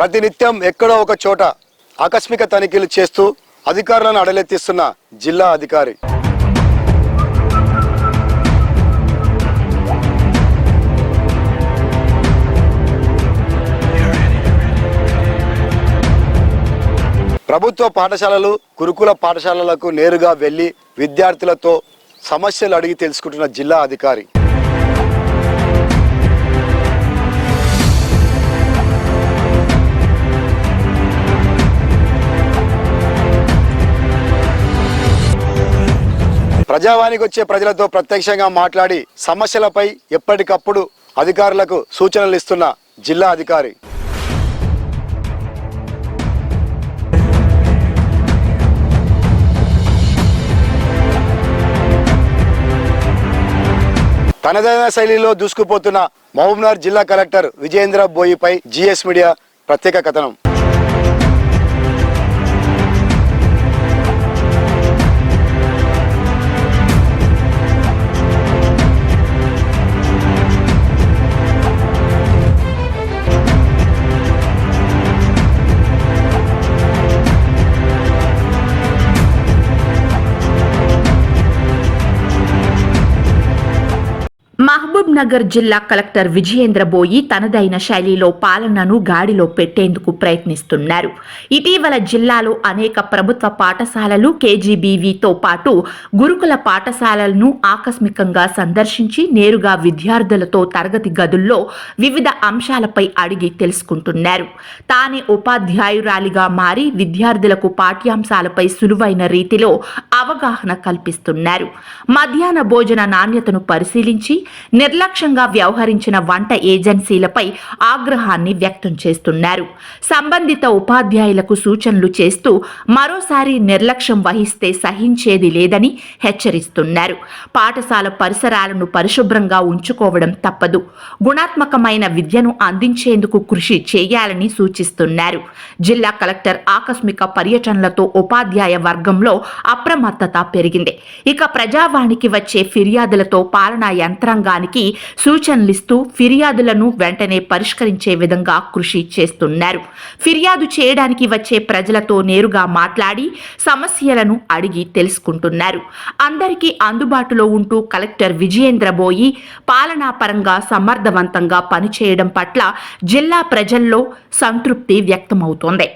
ప్రతినిత్యం ఎక్కడో ఒక చోట ఆకస్మిక తనిఖీలు చేస్తూ అధికారులను అడలెత్తిస్తున్న జిల్లా అధికారి. ప్రభుత్వ పాఠశాలలు గురుకుల పాఠశాలలకు నేరుగా వెళ్ళి విద్యార్థులతో సమస్యలు అడిగి తెలుసుకుంటున్న జిల్లా అధికారి. ప్రజావానికి వచ్చే ప్రజలతో ప్రత్యక్షంగా మాట్లాడి సమస్యలపై ఎప్పటికప్పుడు అధికారులకు సూచనలు ఇస్తున్న జిల్లా అధికారి. తనదైన శైలిలో దూసుకుపోతున్న మహబూబ్నగర్ జిల్లా కలెక్టర్ విజయేంద్ర బోయిపై జిఎస్ మీడియా ప్రత్యేక కథనం. మహబూబ్ నగర్ జిల్లా కలెక్టర్ విజయేంద్ర బోయి తనదైన శైలిలో పాలనను గాడిలో పెట్టేందుకు ప్రయత్నిస్తున్నారు. ఇటీవల జిల్లాలో అనేక ప్రభుత్వ పాఠశాలలు కేజీబీవీతో పాటు గురుకుల పాఠశాలలను ఆకస్మికంగా సందర్శించి నేరుగా విద్యార్థులతో తరగతి గదుల్లో వివిధ అంశాలపై అడిగి తెలుసుకుంటున్నారు. తానే ఉపాధ్యాయురాలిగా మారి విద్యార్థులకు పాఠ్యాంశాలపై సులువైన రీతిలో అవగాహన కల్పిస్తున్నారు. మధ్యాహ్న భోజన నాణ్యతను పరిశీలించి నిర్లక్ష్యంగా వ్యవహరించిన వంట ఏజెన్సీలపై ఆగ్రహాన్ని వ్యక్తం చేస్తున్నారు. సంబంధిత ఉపాధ్యాయులకు సూచనలు చేస్తూ మరోసారి నిర్లక్ష్యం వహిస్తే సహించేది లేదని హెచ్చరిస్తున్నారు. పాఠశాల పరిసరాలను పరిశుభ్రంగా ఉంచుకోవడం తప్పదు. గుణాత్మకమైన విద్యను అందించేందుకు కృషి చేయాలని సూచిస్తున్నారు. జిల్లా కలెక్టర్ ఆకస్మిక పర్యటనలతో ఉపాధ్యాయ వర్గంలో అప్రమత్తత పెరిగింది. ఇక ప్రజావాణికి వచ్చే ఫిర్యాదులతో పాలనా యంత్రాంగానికి సూచనలిస్తూ ఫిర్యాదులను వెంటనే పరిష్కరించే విధంగా కృషి చేస్తున్నారు. ఫిర్యాదు చేయడానికి వచ్చే ప్రజలతో నేరుగా మాట్లాడి సమస్యలను అడిగి తెలుసుకుంటున్నారు. అందరికీ అందుబాటులో ఉంటూ కలెక్టర్ విజయేంద్ర బోయి పాలనాపరంగా సమర్థవంతంగా పనిచేయడం పట్ల జిల్లా ప్రజల్లో సంతృప్తి వ్యక్తమవుతోంది.